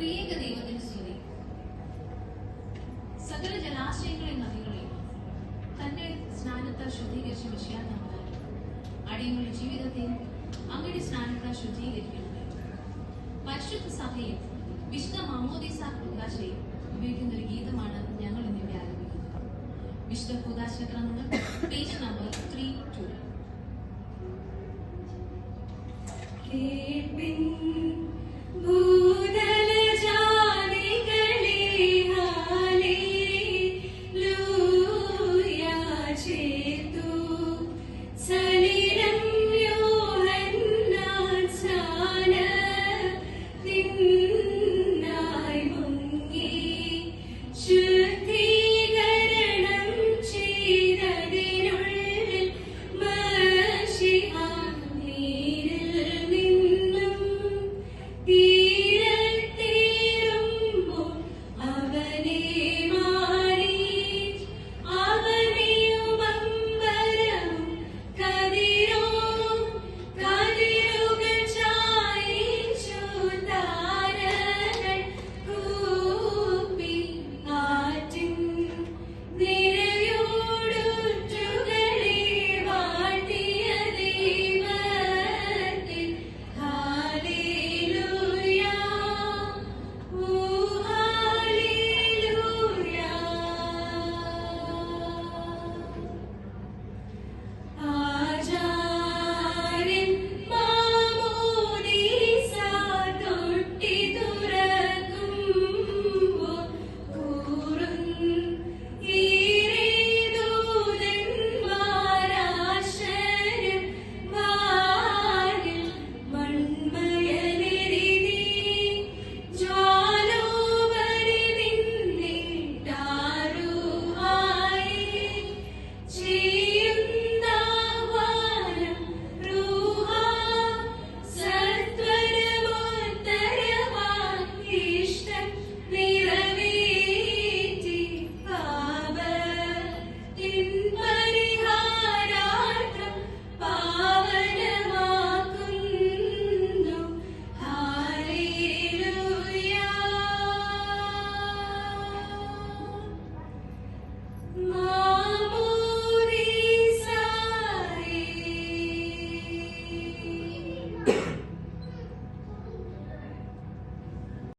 ത്രിയേക ദൈവത്തിന് സ്തുതി. സകല ജലാശയങ്ങളെയും നദികളെയും തന്റെ സ്നാനത്താൽ ശുദ്ധീകരിച്ച വിഷയാതമ്പുരാൻ അടിയങ്ങളുടെ ജീവിതത്തെ അങ്ങയുടെ സ്നാനത്താൽ ശുദ്ധീകരിക്കണമേ. പരിശുദ്ധ സഭയിൽ വിശുദ്ധ മാമോദീസ കൂതാശയും ഉപയോഗിക്കുന്ന ഒരു ഗീതമാണ് ഞങ്ങൾ ഇന്നിവിടെ ആരംഭിക്കുന്നത്. വിശുദ്ധ കൂതാശ ക്രമങ്ങൾ പേജ് നമ്പർ ത്രീ ടു കേൾപ്പിൻ